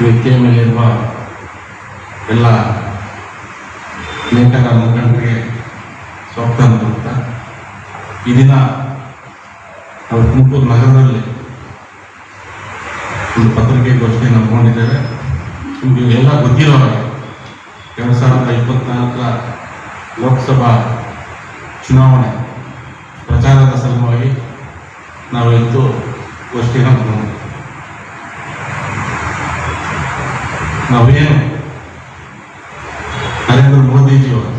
ವೇದಿಕೆಯ ಮೇಲಿರುವ ಎಲ್ಲ ನೇಕಾರ ಮುಖಂಡರಿಗೆ ಸ್ವಾಗತ ಅಂತ ಈ ದಿನ ನಾವು ತುಮಕೂರು ನಗರದಲ್ಲಿ ಒಂದು ಪತ್ರಿಕೆಗೋಷ್ಠಿಯನ್ನು ಹಮ್ಮಿಕೊಂಡಿದ್ದೇವೆ ನಿಮಗೆ ಎಲ್ಲ ಗೊತ್ತಿರೋ ಎರಡು ಸಾವಿರದ ಇಪ್ಪತ್ನಾಲ್ಕರ ಲೋಕಸಭಾ ಚುನಾವಣೆ ಪ್ರಚಾರದ ಸಲುವಾಗಿ ನಾವು ಗೋಷ್ಠಿಯನ್ನು ಗೋಷ್ಠಿಯನ್ನು ನಾವೇನು? ನರೇಂದ್ರ ಮೋದಿಜಿಯವರು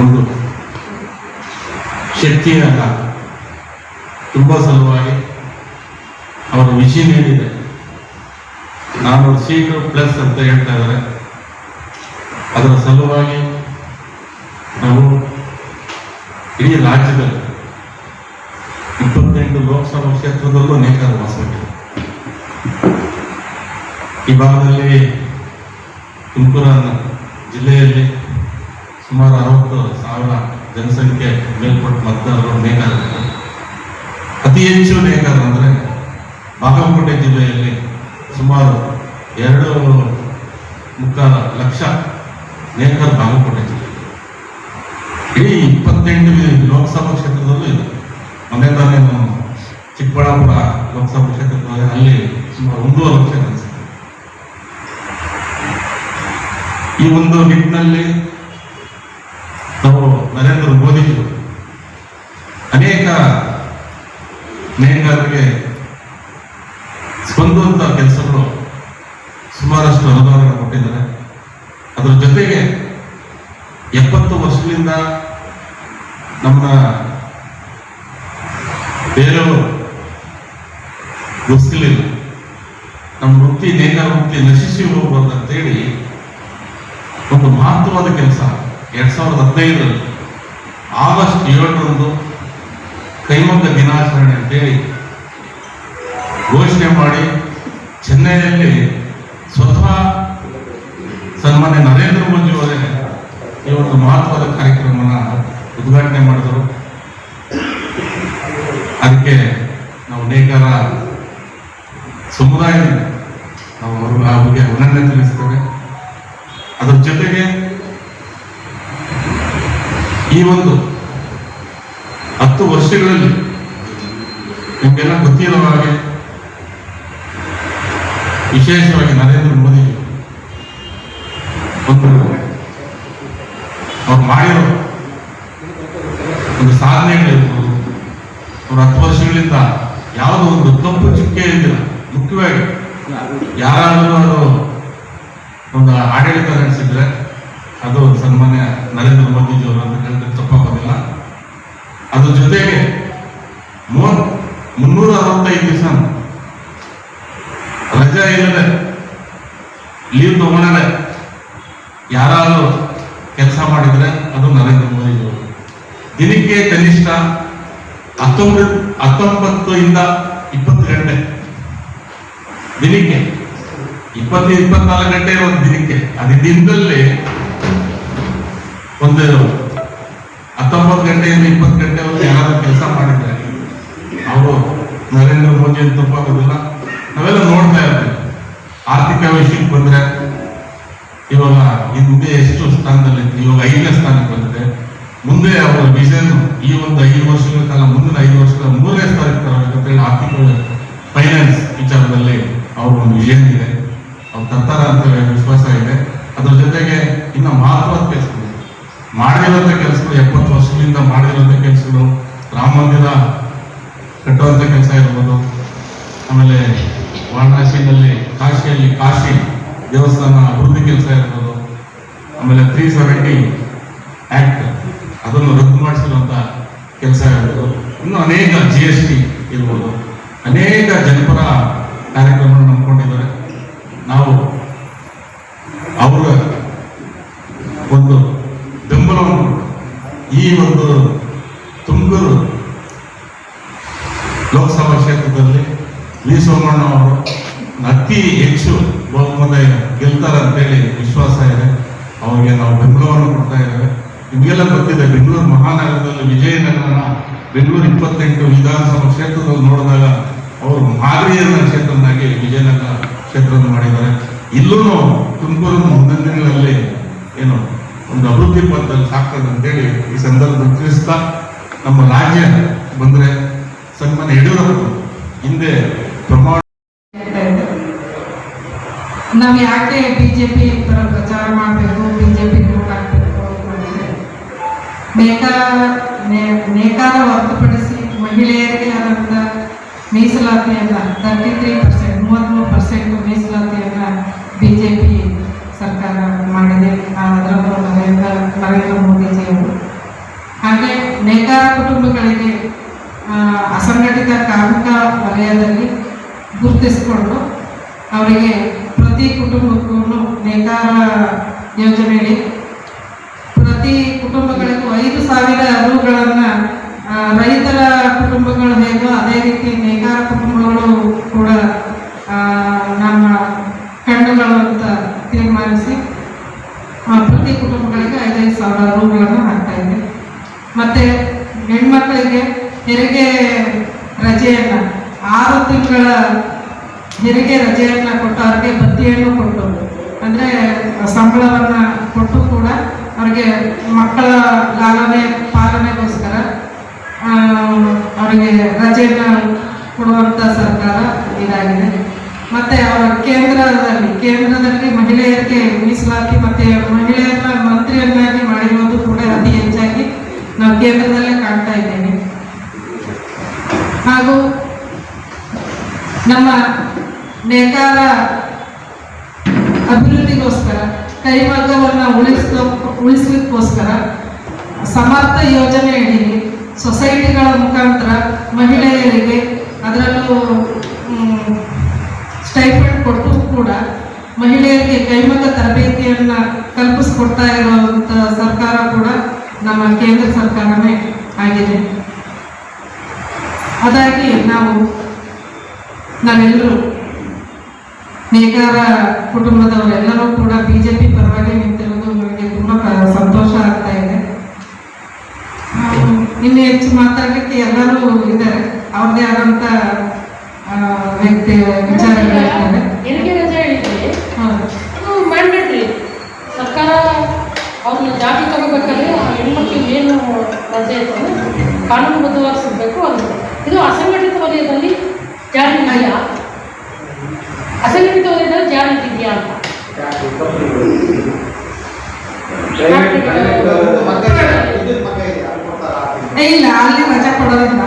ಒಂದು ಶಕ್ತಿಯನ್ನ ತುಂಬ ಸಲುವಾಗಿ ಅವರು ವಿಷಯ ನೀಡಿದೆ. ನಾನು ಸೀಟು ಪ್ಲಸ್ ಅಂತ ಹೇಳ್ತಾ ಇದ್ದಾರೆ. ಅದರ ಸಲುವಾಗಿ ನಾವು ಇಡೀ ರಾಜ್ಯದಲ್ಲಿ ಇಪ್ಪತ್ತೆಂಟು ಲೋಕಸಭಾ ಕ್ಷೇತ್ರದಲ್ಲೂ ನೇಕಾರ ವಾಸವಿದೆ. ಈ ಭಾಗದಲ್ಲಿ ತುಮಕೂರ ಜಿಲ್ಲೆಯಲ್ಲಿ ಸುಮಾರು ಅರವತ್ತು ಸಾವಿರ ಜನಸಂಖ್ಯೆ ಮೇಲ್ಪಟ್ಟ ಮತದಾರರು ನೇಕಾರರು ಅತಿ ಹೆಚ್ಚು ನೇಕಾರರು ಅಂದರೆ ಬಾಗಲಕೋಟೆ ಜಿಲ್ಲೆಯಲ್ಲಿ ಸುಮಾರು ಎರಡು ಮುಕ್ಕಾಲ ಲಕ್ಷ ನೇಕಾರ ಬಾಗಲಕೋಟೆ ಜಿಲ್ಲೆ. ಇಡೀ ಇಪ್ಪತ್ತೆಂಟು ಲೋಕಸಭಾ ಕ್ಷೇತ್ರದಲ್ಲೂ ಇದೆ. ಮೊನ್ನೆ ತಾನೇ ಚಿಕ್ಕಬಳ್ಳಾಪುರ ಲೋಕಸಭಾ ಕ್ಷೇತ್ರದಲ್ಲಿ ಅಲ್ಲಿ ಸುಮಾರು ಒಂದೂವರೆ ಲಕ್ಷ ಜನಸಂಖ್ಯೆ ಈ ಒಂದು ನಿಟ್ಟಿನಲ್ಲಿ ನಾವು ನರೇಂದ್ರ ಮೋದಿ ಅನೇಕ ನೇಕಾರರಿಗೆ ಸ್ಪಂದುವಂತ ಕೆಲಸಗಳು ಸುಮಾರಷ್ಟು ಅನುದಾನ ಕೊಟ್ಟಿದ್ದಾರೆ. ಅದರ ಜೊತೆಗೆ ಎಪ್ಪತ್ತು ವರ್ಷದಿಂದ ನಮ್ಮ ಬೇರೆಯವರು ಗುರುತಿಸಲಿಲ್ಲ ನಮ್ಮ ವೃತ್ತಿ ನೇಕಾರ ವೃತ್ತಿ ನಶಿಸಿ ಹೋಗ್ಬಾರ್ದು ಅಂತೇಳಿ ಒಂದು ಮಹತ್ವವಾದ ಕೆಲಸ. ಎರಡ್ ಸಾವಿರದ ಹದಿನೈದರಲ್ಲಿ ಆಗಸ್ಟ್ ಏಳರಂದು ಕೈಮಗ್ಗ ದಿನಾಚರಣೆ ಅಂತೇಳಿ ಘೋಷಣೆ ಮಾಡಿ ಚೆನ್ನೈನಲ್ಲಿ ಸ್ವತಃ ಸನ್ಮಾನ್ಯ ನರೇಂದ್ರ ಮೋದಿ ಅವರೇ ಈ ಒಂದು ಮಹತ್ವದ ಕಾರ್ಯಕ್ರಮನ ಉದ್ಘಾಟನೆ ಮಾಡಿದರು. ಅದಕ್ಕೆ ನಾವು ನೇಕಾರ ಸಮುದಾಯ ನಾವು ಅವ್ರಿಗೆ ಅಭಿನಂದನೆ ತಿಳಿಸ್ತೇವೆ. ಅದರ ಜೊತೆಗೆ ಈ ಒಂದು ಹತ್ತು ವರ್ಷಗಳಲ್ಲಿ ನಿಮಗೆಲ್ಲ ಗೊತ್ತಿರೋ ಹಾಗೆ ವಿಶೇಷವಾಗಿ ನರೇಂದ್ರ ಮೋದಿ ಒಂದು ಅವ್ರು ಮಾಡಿರೋ ಒಂದು ಸಾಧನೆಗಳಿರ್ಬೋದು ಅವ್ರು ಹತ್ತು ವರ್ಷಗಳಿಂದ ಯಾವುದೋ ಒಂದು ತಪ್ಪು ಚುಕ್ಕೆ ಇದ್ದಿಲ್ಲ ಮುಖ್ಯವಾಗಿ ಯಾರಾದರೂ ಅದು ಒಂದು ಆಡಳಿತ ನಡೆಸಿದ್ರೆ ಅದು ಸನ್ಮಾನ್ಯ ನರೇಂದ್ರ ಮೋದಿಜಿಯವರು ಅಂತ ಹೇಳಿದ್ರೆ ತಪ್ಪಾಗೋದಿಲ್ಲ ಅದ್ರ ಜೊತೆಗೆ ಮೂವತ್, ಮುನ್ನೂರ ಅರವತ್ತೈದು ದಿವಸ ರಜಾ ಇಲ್ಲದೆ ಲೀವ್ ತಗೊಳ್ಳದೆ ಯಾರಾದರೂ ಕೆಲಸ ಮಾಡಿದ್ರೆ ಅದು ನರೇಂದ್ರ ಮೋದಿಜಿಯವರು ದಿನಕ್ಕೆ ಕನಿಷ್ಠ ಹತ್ತೊಂಬತ್ತು ಹತ್ತೊಂಬತ್ತು ಇಂದ ಇಪ್ಪತ್ತು ಗಂಟೆ ದಿನಕ್ಕೆ. ಇಪ್ಪತ್ತು ಇಪ್ಪತ್ನಾಲ್ಕು ಗಂಟೆ ಒಂದು ದಿನಕ್ಕೆ ಅದು ದಿನದಲ್ಲಿ ಒಂದು ಹತ್ತೊಂಬತ್ತು ಗಂಟೆಯಿಂದ ಇಪ್ಪತ್ತು ಗಂಟೆವರೆಗೆ ಯಾರಾದ್ರೂ ಕೆಲಸ ಮಾಡಿದ್ದಾರೆ ಅವರು ನರೇಂದ್ರ ಮೋದಿ ಅಂತ ತಪ್ಪಾಗೋದಿಲ್ಲ ನಾವೆಲ್ಲ ನೋಡ್ತಾ ಇರ್ತೀವಿ. ಆರ್ಥಿಕ ವಿಷಯಕ್ಕೆ ಬಂದ್ರೆ, ಇವಾಗ ಹಿಂದೆ ಎಷ್ಟು ಸ್ಥಾನದಲ್ಲಿತ್ತು, ಇವಾಗ ಐದನೇ ಸ್ಥಾನಕ್ಕೆ ಬಂದಿದೆ ಮುಂದೆ ಅವರ ವಿಷನ್ ಈ ಒಂದು ಐದು ವರ್ಷಗಳ ಕಾಲ, ಮುಂದಿನ ಐದು ವರ್ಷಗಳ ಮೂರನೇ ಸ್ಥಾನಕ್ಕೆ ತರಬೇಕಂತೇಳಿ ಆರ್ಥಿಕ ಫೈನಾನ್ಸ್ ವಿಚಾರದಲ್ಲಿ ಅವ್ರ ಒಂದು ವಿಷನ್ ಇದೆ. ತರ್ತಾರ ಅಂತ ವಿಶ್ವಾಸ ಇದೆ. ಅದ್ರ ಜೊತೆಗೆ ಇನ್ನು ಮಹತ್ವದ ಕೆಲಸಗಳು. ಮಾಡಿರೋಂಥ ಕೆಲಸಗಳು, ಎಪ್ಪತ್ತು ವರ್ಷದಿಂದ ಮಾಡಿರೋಂಥ ಕೆಲಸಗಳು, ರಾಮ ಮಂದಿರ ಕಟ್ಟುವಂಥ ಕೆಲಸ ಇರ್ಬೋದು. ಆಮೇಲೆ ವಾರಣಾಸಿನಲ್ಲಿ ಕಾಶಿಯಲ್ಲಿ ಕಾಶಿ ದೇವಸ್ಥಾನ ಅಭಿವೃದ್ಧಿ ಕೆಲಸ ಇರ್ಬೋದು. ಆಮೇಲೆ ತ್ರೀ ಸೆವೆಂಟಿ ಆಕ್ಟ್ ಅದನ್ನು ರದ್ದು ಮಾಡಿಸಿರುವಂಥ ಕೆಲಸ ಇರ್ಬೋದು. ಇನ್ನು ಅನೇಕ ಜಿ ಎಸ್ ಟಿ ಇರ್ಬೋದು. ಅನೇಕ ಜನಪರ ಕಾರ್ಯಕ್ರಮಗಳನ್ನು ನಂಬ್ಕೊಂಡಿದ್ದಾರೆ ನಾವು ಅವರ ಒಂದು ಬೆಂಬಲವನ್ನು, ಈ ಒಂದು ತುಂಗೂರು ಲೋಕಸಭಾ ಕ್ಷೇತ್ರದಲ್ಲಿ ವಿ. ಸೋಮಣ್ಣ ಅವರು ಅತಿ ಹೆಚ್ಚು ಬಹುಮತ ಗೆಲ್ತಾರೆ ಅಂತೇಳಿ ವಿಶ್ವಾಸ ಇದೆ. ಅವರಿಗೆ ನಾವು ಬೆಂಬಲವನ್ನು ಕೊಡ್ತಾ ಇದ್ದೇವೆ. ನಿಮಗೆಲ್ಲ ಗೊತ್ತಿದೆ, ಬೆಂಗಳೂರು ಮಹಾನಗರದಲ್ಲಿ ವಿಜಯನಗರನ ಬೆಂಗಳೂರು ಇಪ್ಪತ್ತೆಂಟು ವಿಧಾನಸಭಾ ಕ್ಷೇತ್ರದಲ್ಲಿ ನೋಡಿದಾಗ ಅವರು ಮಾದರಿಯನ್ನ ಕ್ಷೇತ್ರನಾಗಿ ವಿಜಯನಗರ ಕ್ಷೇತ್ರವನ್ನು ಮಾಡಿದ್ದಾರೆ. ಇಲ್ಲೂ ತುಮಕೂರು ಮುಂದಿನ ದಿನಗಳಲ್ಲಿ ಏನು ಒಂದು ಅಭಿವೃದ್ಧಿ ಪಥದಲ್ಲಿ ಸಾಕ್ತದೆ ಅಂತೇಳಿ ಈ ಸಂದರ್ಭದಲ್ಲಿ ತಿಳಿಸ್ತಾ ನಮ್ಮ ರಾಜ್ಯ ಬಂದ್ರೆ ಸನ್ಮಾನ್ಯ ಯಡಿಯೂರಪ್ಪ ಹಿಂದೆ ಪ್ರಮಾಣ ನಾವು ಯಾಕೆ ಬಿಜೆಪಿ ಪರ ಪ್ರಚಾರ ಮಾಡಬೇಕು? ಬಿಜೆಪಿ ನೇಕಾರ ನೇಕಾರ ಹೊರತುಪಡಿಸಿ ಮಹಿಳೆಯರಿಗೆ ಮೀಸಲಾತಿ ಅಂತ ತರ್ಟಿ ತ್ರೀ ಪರ್ಸೆಂಟ್ ಮೂವತ್ತ್ಮೂರು ಪರ್ಸೆಂಟ್ ಜೆ ಪಿ ಸರ್ಕಾರ ಮಾಡಿದೆ. ಅದರಲ್ಲೂ ನರೇಂದ್ರ ನರೇಂದ್ರ ಮೋದಿಜಿಯವರು ಹಾಗೆ ನೇಕಾರ ಕುಟುಂಬಗಳಿಗೆ ಅಸಂಘಟಿತ ಕಾರ್ಮಿಕ ವಲಯದಲ್ಲಿ ಗುರುತಿಸಿಕೊಂಡು ಅವರಿಗೆ ಪ್ರತಿ ಕುಟುಂಬಕ್ಕೂ ನೇಕಾರ ಯೋಜನೆಯಲ್ಲಿ ಪ್ರತಿ ಕುಟುಂಬಗಳಿಗೂ ಐದು ಸಾವಿರ ರುಗಳನ್ನು ರೈತರ ಕುಟುಂಬಗಳು ಹೇಗೋ ಅದೇ ರೀತಿ ನೇಕಾರ ಕುಟುಂಬಗಳು ಕೂಡ ಆ, ನಮ್ಮ ಕಣ್ಣುಗಳು ಅಂತ ತೀರ್ಮಾನಿಸಿ ಆ, ಪ್ರತಿ ಕುಟುಂಬಗಳಿಗೆ ಐದೈದು ಸಾವಿರ ರೂಗಳನ್ನು ಹಾಕ್ತಾ ಇದೆ ಮತ್ತೆ ಹೆಣ್ಮಕ್ಳಿಗೆ ಹೆರಿಗೆ ರಜೆಯನ್ನು, ಆರು ತಿಂಗಳ ಹೆರಿಗೆ ರಜೆಯನ್ನು ಕೊಟ್ಟು ಅವ್ರಿಗೆ ಬತ್ತಿಯನ್ನು ಕೊಟ್ಟು ಅಂದರೆ ಸಂಬಳವನ್ನು ಕೊಟ್ಟು ಕೂಡ ಅವರಿಗೆ ಮಕ್ಕಳ ಲಾಲನೆ, ಪಾಲನೆಗೋಸ್ಕರ ಅವರಿಗೆ ರಜೆಯನ್ನು ಕೊಡುವಂಥ ಸರ್ಕಾರ ಇದಾಗಿದೆ. ಮತ್ತು ಅವರ ಕೇಂದ್ರದಲ್ಲಿ ಕೇಂದ್ರದಲ್ಲಿ ಮಹಿಳೆಯರಿಗೆ ಮೀಸಲಾತಿ ಮತ್ತು ಮಹಿಳೆಯರನ್ನ ಮಂತ್ರಿಯನ್ನಾಗಿ ಮಾಡಿರುವುದು ಕೂಡ ಅತಿ ಹೆಚ್ಚಾಗಿ ನಾವು ಕೇಂದ್ರದಲ್ಲೇ ಕಾಣ್ತಾ ಇದ್ದೇವೆ. ಹಾಗೂ ನಮ್ಮ ನೇಕಾರ ಅಭಿವೃದ್ಧಿಗೋಸ್ಕರ ಕೈಮಗ್ಗವನ್ನು ಉಳಿಸೋ ಉಳಿಸ್ಲಿಕ್ಕೋಸ್ಕರ ಸಮರ್ಥ ಯೋಜನೆ ಅಡಿಯಲ್ಲಿ ಸೊಸೈಟಿಗಳ ಮುಖಾಂತರ ಮಹಿಳೆಯರಿಗೆ ಅದರಲ್ಲೂ ಸ್ಟೈಫಂಡ್ ಕೊಟ್ಟು ಕೂಡ ಮಹಿಳೆಯರಿಗೆ ಕೈಮಗ್ಗ ತರಬೇತಿಯನ್ನು ಕಲ್ಪಿಸ್ಕೊಡ್ತಾ ಇರುವಂಥ ಸರ್ಕಾರ ಕೂಡ ನಮ್ಮ ಕೇಂದ್ರ ಸರ್ಕಾರವೇ ಆಗಿದೆ. ಅದಾಗಿ ನಾವು ನಾವೆಲ್ಲರೂ ನೇಕಾರ ಕುಟುಂಬದವರೆಲ್ಲರೂ ಕೂಡ ಬಿ ಜೆ ಪಿ ಪರವಾಗಿ ನಿಂತಿರೋದು ನನಗೆ ತುಂಬ ಸಂತೋಷ ಆಗ್ತಾ ಇದೆ. ಇನ್ನು ಹೆಚ್ಚು ಮಾತಾಡಲಿಕ್ಕೆ ಎಲ್ಲರೂ ಇದ್ದಾರೆ. ಅವ್ರದೇ ಆದಂಥ ವ್ಯಕ್ತಿ ವಿಚಾರಗಳಿದ್ದಾರೆ ಸರ್ಕಾರ ಅವ್ರನ್ನ ಜಾತಿ ತಗೋಬೇಕಾದ್ರೆ ಹೆಣ್ಮಕ್ಳಿಗೆ ಏನು ರಜೆ ಇರ್ತದೆ? ಕಾನೂನುಬದ್ಧವಾಗಿ ಸಿಗಬೇಕು ಅಸಂಘಟಿತ ವಲಯದಲ್ಲಿ ಜಾರಿ ಇದೆಯಾ ಅಸಂಘಟಿತ ವಲಯದಲ್ಲಿ ಜಾರಿ ಇದೆಯಾ ಅಂತ ಏ, ಇಲ್ಲ ಅಲ್ಲಿ ರಜೆ ಕೊಡೋದಿಲ್ಲ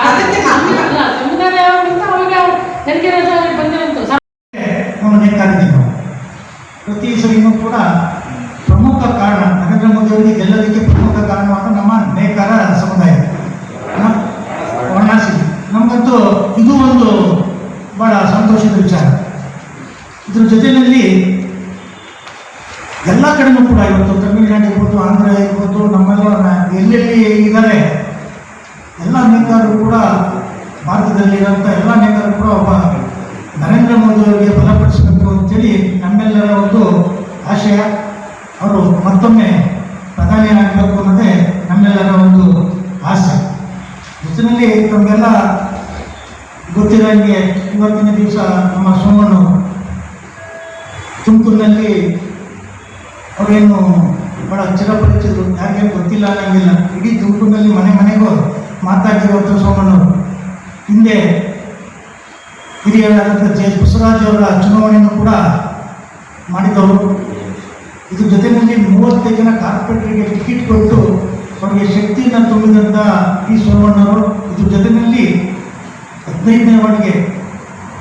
ಅದಕ್ಕೆ ನಾವು- ಅಲ್ಲ ಸಮುದಾಯ ಅವರಿಂದ ಅವಾಗ ಹೆರಿಗೆ ರಜೆ ಅವ್ರಿಗೆ ಬಂದಿರಂತು ನಮ್ಮ ನೇಕಾರಿದ್ದೀವಿ ನಾವು ಪ್ರತಿ ಸರಿನೂ ಕೂಡ ಪ್ರಮುಖ ಕಾರಣ ನರೇಂದ್ರ ಮೋದಿ ಅವರಿಗೆ ಗೆಲ್ಲೋದಕ್ಕೆ ಪ್ರಮುಖ ಕಾರಣವಾದ ನಮ್ಮ ನೇಕಾರ ಸಮುದಾಯ ನ- ವರ್ಣಾಸಿ ನಮಗಂತೂ ಇದು ಒಂದು ಬಹಳ ಸಂತೋಷದ ವಿಚಾರ ಇದ್ರ ಜೊತೆಯಲ್ಲಿ ಎಲ್ಲ ಕಡೆನೂ ಕೂಡ ಇವತ್ತು ತಮಿಳುನಾಡು ಇರ್ಬೋದು, ಆಂಧ್ರ ಇರ್ಬೋದು, ನಮ್ಮೆಲ್ಲ ಎಲ್ಲೆಲ್ಲಿ ಇದ್ದಾರೆ ಎಲ್ಲ ನೇತಾರರು ಕೂಡ ಭಾರತದಲ್ಲಿರುವಂಥ ಎಲ್ಲ ನೇತಾರರು ಕೂಡ ಒಬ್ಬ ನರೇಂದ್ರ ಮೋದಿ ಅವರಿಗೆ ಬಲಪಡಿಸಬೇಕು ಅಂತೇಳಿ ನಮ್ಮೆಲ್ಲರ ಒಂದು ಆಶಯ. ಅವರು ಮತ್ತೊಮ್ಮೆ ಪ್ರಧಾನಿಯಾಗಬೇಕು ಅನ್ನೋದೇ ನಮ್ಮೆಲ್ಲರ ಒಂದು ಆಸೆ. ಜೊತೆಯಲ್ಲಿ ನಮಗೆಲ್ಲ ಗೊತ್ತಿರೋಂಗೆ ಇವತ್ತಿನ ದಿವಸ ನಮ್ಮ ಸೋಮಣ್ಣು ತುಮಕೂರಿನಲ್ಲಿ ಅವರೇನು ಬಹಳ ಚಿರಪರಿಚಿತರು ಯಾಕೆ ಗೊತ್ತಿಲ್ಲ ಅನ್ನಂಗಿಲ್ಲ. ಇಡೀ ತುಮಕೂರಿನಲ್ಲಿ ಮನೆ ಮನೆಗೂ ಮಾತಾಡಿರುವಂಥ ಸೋಮಣ್ಣವರು. ಹಿಂದೆ ಹಿರಿಯರಾದಂಥ ಜೆ ಬಸವರಾಜ್ ಅವರ ಚುನಾವಣೆಯನ್ನು ಕೂಡ ಮಾಡಿದವರು ಇದ್ರ ಜೊತೆಯಲ್ಲಿ ಮೂವತ್ತೈದು ಜನ ಕಾರ್ಪೊರೇಟರಿಗೆ ಟಿಕೆಟ್ ಕೊಟ್ಟು ಅವರಿಗೆ ಶಕ್ತಿಯನ್ನು ತುಂಬಿದಂಥ ಪಿ ಸೋಮಣ್ಣವರು, ಇದ್ರ ಜೊತೆಯಲ್ಲಿ ಹದಿನೈದನೇ ವಾರ್ಡ್ಗೆ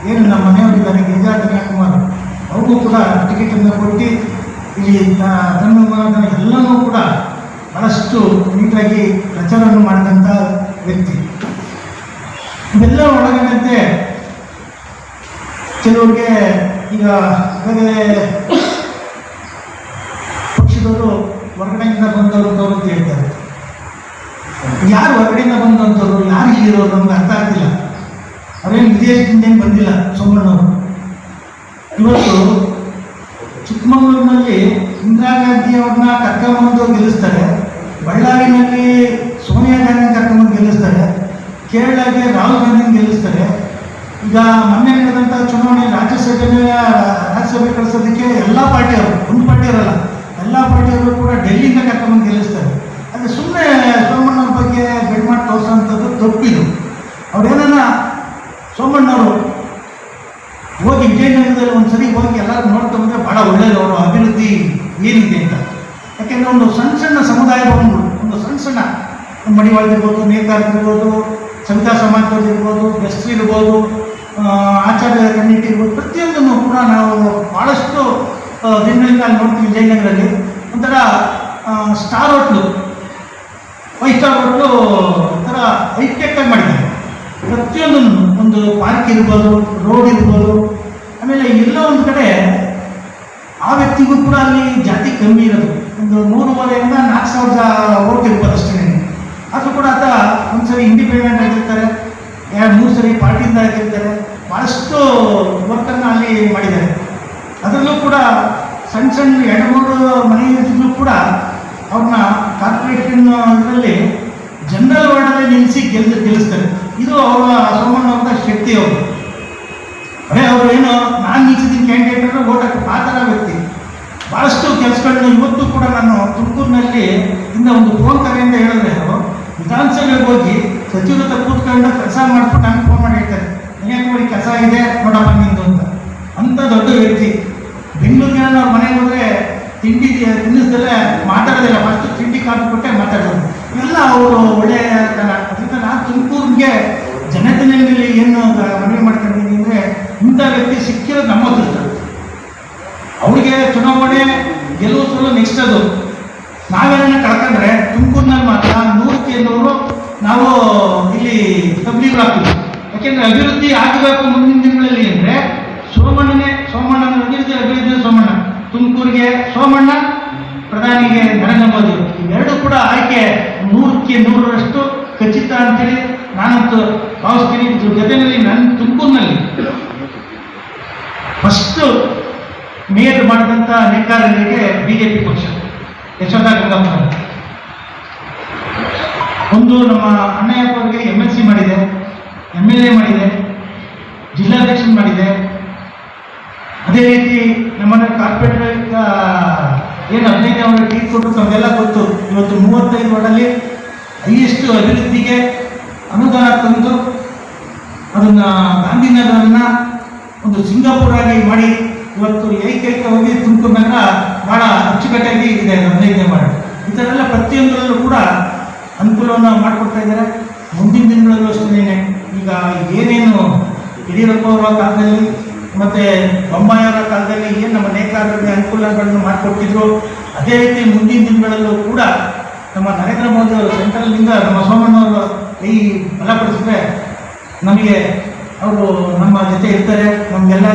ಏನು ನಮ್ಮ ಮನೆಯವರಿದ್ದಾರೆ ಗಿರಿಜಾ ಕನ್ಯಾಕುಮಾರ್ ಅವ್ರಿಗೂ ಟಿಕೆಟನ್ನು ಕೊಟ್ಟು ಇಲ್ಲಿ ತನ್ನ ಎಲ್ಲವೂ ಕೂಡ ಭಾಳಷ್ಟು ನೀಟಾಗಿ ಪ್ರಚಾರವನ್ನು ಮಾಡಿದಂಥ ವ್ಯಕ್ತಿ. ಇವೆಲ್ಲ ಒಳಗೊಂಡಂತೆ ಕೆಲವ್ರಿಗೆ ಈಗ ಬೇರೆ ಪಕ್ಷದವರು ಹೊರಗಡೆಯಿಂದ ಬಂದವರು ಅಂತ ಹೇಳ್ತಾರೆ. ಯಾರು ಹೊರಗಡೆಯಿಂದ ಬಂದಂಥವ್ರು ಯಾರು ಇಲ್ಲಿರೋರು ನಮ್ಗೆ ಅರ್ಥ ಆಗ್ತಿಲ್ಲ. ಅವ್ರೇನು ವಿದೇಶದಿಂದ ಬಂದಿಲ್ಲ ಸೋಮಣ್ಣವರು. ಇವತ್ತು ಚಿಕ್ಕಮಗಳೂರಿನಲ್ಲಿ ಇಂದಿರಾ ಗಾಂಧಿ ಅವ್ರನ್ನ ಕರ್ಕೊಂಬಂದು ಗೆಲ್ಲಿಸ್ತಾರೆ. ಬಳ್ಳಾರಿನಲ್ಲಿ ಸೋನಿಯಾ ಗಾಂಧಿ ಕರ್ಕೊಂಬಂದು ಗೆಲ್ಲಿಸ್ತಾರೆ. ಕೇರಳಗೆ ರಾಹುಲ್ ಗಾಂಧಿ ಗೆಲ್ಲಿಸ್ತಾರೆ. ಈಗ ಮೊನ್ನೆ ನಡೆದಂಥ ಚುನಾವಣೆ ರಾಜ್ಯಸಭೆಯ ರಾಜ್ಯಸಭೆ ಕಳಿಸೋದಕ್ಕೆ ಎಲ್ಲ ಪಾರ್ಟಿಯವರು, ಒಂದು ಪಾರ್ಟಿ ಇರಲ್ಲ, ಎಲ್ಲ ಪಾರ್ಟಿಯವರು ಕೂಡ ಡೆಲ್ಲಿಯಿಂದ ಕರ್ಕೊಂಬಂದು ಗೆಲ್ಲಿಸ್ತಾರೆ. ಆದರೆ ಸುಮ್ಮನೆ ಸೋಮಣ್ಣವ್ರ ಬಗ್ಗೆ ಬೆಡ್ ಮಾಡಿ ತೋರಿಸೋಂಥದ್ದು ತಪ್ಪಿದು ಅವ್ರೇನ ಸೋಮಣ್ಣವರು ಹೋಗಿ ವಿಜಯನಗರದಲ್ಲಿ ಒಂದು ಸರಿ ಹೋಗಿ ಎಲ್ಲರೂ ನೋಡ್ಕೊಂಡ್ರೆ ಭಾಳ ಒಳ್ಳೇದು, ಅವರ ಅಭಿವೃದ್ಧಿ ಏನಿದೆ ಅಂತ. ಯಾಕೆಂದರೆ ಒಂದು ಸಣ್ಣ ಸಣ್ಣ ಸಮುದಾಯ ಭವನಗಳು ಒಂದು ಸಣ್ಣ ಸಣ್ಣ ಮಡಿವಾಳ ಇರ್ಬೋದು ನೇಕಾರ ಇರ್ಬೋದು, ಸವಿತಾ ಸಮಾಜದಲ್ಲಿ ಇರ್ಬೋದು ಬೆಸ್ಟ್ರಿ ಇರ್ಬೋದು ಆಚಾರ್ಯ ಕಮ್ಯುನಿಟಿ ಇರ್ಬೋದು, ಪ್ರತಿಯೊಂದನ್ನು ಕೂಡ ನಾವು ಭಾಳಷ್ಟು ದಿನಗಳಿಂದ ನೋಡ್ತೀವಿ ವಿಜಯನಗರಲ್ಲಿ ಒಂಥರ star hotel, five star hotel ಒಂಥರ ಹೈಟೆಕ್ಕಾಗಿ ಮಾಡಿದ್ದಾರೆ. ಪ್ರತಿಯೊಂದನ್ನು ಒಂದು ಪಾರ್ಕ್ ಇರ್ಬೋದು ರೋಡ್ ಇರ್ಬೋದು, ಆಮೇಲೆ ಎಲ್ಲ ಒಂದು ಕಡೆ ಆ ವ್ಯಕ್ತಿಗೂ ಕೂಡ ಅಲ್ಲಿ ಜಾತಿ ಕಮ್ಮಿ ಇರೋದು. ಒಂದು ಮೂರುವರೆಯಿಂದ ನಾಲ್ಕು ಸಾವಿರದ ಓಟ್ ಇರ್ಬೋದು ಅಷ್ಟೇ. ಆದರೂ ಕೂಡ ಆತ ಒಂದ್ಸರಿ ಇಂಡಿಪೆಂಡೆಂಟ್ ಆಗಿರ್ತಾರೆ, ಎರಡು, ಮೂರು ಸರಿ ಪಾರ್ಟಿಯಿಂದ ಆಗಿರ್ತಾರೆ. ಭಾಳಷ್ಟು ವರ್ಕನ್ನು ಅಲ್ಲಿ ಮಾಡಿದ್ದಾರೆ. ಅದರಲ್ಲೂ ಕೂಡ ಸಣ್ಣ ಸಣ್ಣ ಎರಡು, ಮೂರು ಮನೆ ಕೂಡ ಅವ್ರನ್ನ ಕಾರ್ಪೊರೇಷನ್ ಇದರಲ್ಲಿ ಜನರಲ್ ವಾರ್ಡಲ್ಲಿ ನಿಲ್ಲಿಸಿ ಗೆಲ್ ಗೆಲ್ಲಿಸ್ತಾರೆ. ಇದು ಅವರ ಸೋಮಣ್ಣವ್ರ ಶಕ್ತಿ ಅವರು. ಅದೇ ಅವರು ಏನು ನಾನು ನಿಲ್ಸಿದ್ದೀನಿ ಕ್ಯಾಂಡಿಡೇಟ್ ಅಂದರೆ ಓಟಕ್ಕೆ ಆ ಥರ ವ್ಯಕ್ತಿ. ಭಾಳಷ್ಟು ಕೆಲಸಗಳನ್ನ ಇವತ್ತು ಕೂಡ ನಾನು ತುಮಕೂರಿನಲ್ಲಿ ಇಂದ ಒಂದು ಫೋನ್ ಕರೆಯಿಂದ ಹೇಳಿದ್ರೆ ಅವರು. ವಿಧಾನಸಭೆಗೆ ಹೋಗಿ ಸಚಿವರತ್ರ ಕೂತ್ಕೊಂಡು ಕೆಲಸ ಮಾಡ್ಬಿಟ್ಟು ನಾನು ಫೋನ್ ಮಾಡಿ ಹೇಳ್ತಾರೆ ಕನ್ಯಾಕುಮಾರಿ ಕೆಲಸ ಇದೆ? ನೋಡಪ್ಪ ನಿಂದು ಅಂತ. ಅಂಥ ದೊಡ್ಡ ವ್ಯಕ್ತಿ. ಬೆಂಗಳೂರಿನ ಅವ್ರ ಮನೆಗೆ ಹೋದ್ರೆ ತಿಂಡಿ, ತಿನ್ನಿಸ್ದಲ್ಲೇ ಮಾತಾಡೋದಿಲ್ಲ. ಫಸ್ಟ್ ತಿಂಡಿ ಕಾಫಿ ಕೊಟ್ಟೆ ಮಾತಾಡೋದು ಇವೆಲ್ಲ ಅವರು ಒಳ್ಳೆಯ ತನ ಅದರಿಂದ ನಾನು ತುಮಕೂರಿಗೆ ಜನತೆಯಲ್ಲಿ ಏನು ಗ- ಮನವಿ ಮಾಡ್ಕೊಂಡಿದ್ದೀನಿ ಅಂದರೆ ಇಂಥ ವ್ಯಕ್ತಿ ಸಿಕ್ಕಿರೋದು ನಮ್ಮ ಅದೃಷ್ಟ ಅವರಿಗೆ ಚುನಾವಣೆ ಗೆಲುವು ಸೋಲು ನೆಕ್ಸ್ಟ್ ಅದು ನಾವೇನ ಕಳ್ಕೊಂಡ್ರೆ ತುಮಕೂರಿನಲ್ಲಿ ಮಾತ್ರ ನೂರಕ್ಕೆ ನೂರು ನಾವು ಇಲ್ಲಿ ತಬ್ಲೀಗಳು ಹಾಕ್ತೀವಿ ಯಾಕೆಂದ್ರೆ ಅಭಿವೃದ್ಧಿ ಆಗಬೇಕು ಮುಂದಿನ ದಿನಗಳಲ್ಲಿ ಅಂದರೆ ಸೋಮಣ್ಣನೇ, ಸೋಮಣ್ಣನ ಅಭಿವೃದ್ಧಿ ಅಭಿವೃದ್ಧಿ ಸೋಮಣ್ಣ. ತುಮಕೂರಿಗೆ ಸೋಮಣ್ಣ, ಪ್ರಧಾನಿಗೆ ನರೇಂದ್ರ ಮೋದಿ. ಎರಡು ಕೂಡ ಆಯ್ಕೆ ನೂರಕ್ಕೆ ನೂರರಷ್ಟು ಖಚಿತ ಅಂತೇಳಿ ನಾನಂತೂ ಭಾವಿಸ್ತೀನಿ. ಜೊತೆಯಲ್ಲಿ ನನ್ನ ತುಮಕೂರಿನಲ್ಲಿ. ಫಸ್ಟು ಮೇಯರ್ ಮಾಡಿದಂಥ ನೇಕಾರರಿಗೆ ಬಿ ಜೆ ಪಿ ಪಕ್ಷ. ಯಶೋಧ ಗಂಗಮ್ಮ ಒಂದು ನಮ್ಮ ಅಣ್ಣಯ್ಯಪ್ಪ ಅವರಿಗೆ ಎಂ ಎಲ್ ಸಿ ಮಾಡಿದೆ ಎಂ ಎಲ್ ಎ ಮಾಡಿದೆ ಜಿಲ್ಲಾಧ್ಯಕ್ಷ ಮಾಡಿದೆ. ಅದೇ ರೀತಿ ನಮ್ಮನ್ನ ಕಾರ್ಪೊರೇಟರ್ ಏನು ಹದಿನೈದು ಅವರ ಟೀಟ್ ಕೊಟ್ಟು ತಮಗೆಲ್ಲ ಗೊತ್ತು. ಇವತ್ತು ಮೂವತ್ತೈದು ವಾರ್ಡಲ್ಲಿ ಹೈಯೆಸ್ಟ್ ಅಭಿವೃದ್ಧಿಗೆ ಅನುದಾನ ತಂದು ಅದನ್ನ ಗಾಂಧಿನಗರನ್ನ ಒಂದು ಸಿಂಗಾಪುರ್ ಆಗಿ ಮಾಡಿ ಇವತ್ತು ಏಕೈಕವಾಗಿ ತುಮಕೂರು ನಗರ ಬಹಳ ಅಚ್ಚುಕಟ್ಟಾಗಿ ಇದೆ ಹದಿನೈದನೇ ವಾರ್ಡ್ ಈ ಥರ ಎಲ್ಲ ಪ್ರತಿಯೊಂದರಲ್ಲೂ ಕೂಡ ಅನುಕೂಲವನ್ನು ಮಾಡಿಕೊಡ್ತಾ ಇದ್ದಾರೆ. ಮುಂದಿನ ದಿನಗಳಲ್ಲೂ ಅಷ್ಟೇ ಈಗ ಏನೇನು ಯಡಿಯೂರಪ್ಪ ಅವರ ಕಾಲದಲ್ಲಿ ಮತ್ತು ಬೊಮ್ಮಾಯಿಯವರ ಕಾಲದಲ್ಲಿ ಏನು ನಮ್ಮ ನೇಕಾರರಿಗೆ ಅನುಕೂಲಗಳನ್ನು ಮಾಡಿಕೊಟ್ಟಿದ್ರು, ಅದೇ ರೀತಿ ಮುಂದಿನ ದಿನಗಳಲ್ಲೂ ಕೂಡ ನಮ್ಮ ನರೇಂದ್ರ ಮೋದಿ ಅವರು ಸೆಂಟ್ರಲ್ನಿಂದ ನಮ್ಮ ಸೋಮಣ್ಣವರು ಈ ಬಲಪಡಿಸಿದ್ರೆ ನಮಗೆ ಅವರು ನಮ್ಮ ಜೊತೆ ಇರ್ತಾರೆ. ನಮಗೆಲ್ಲ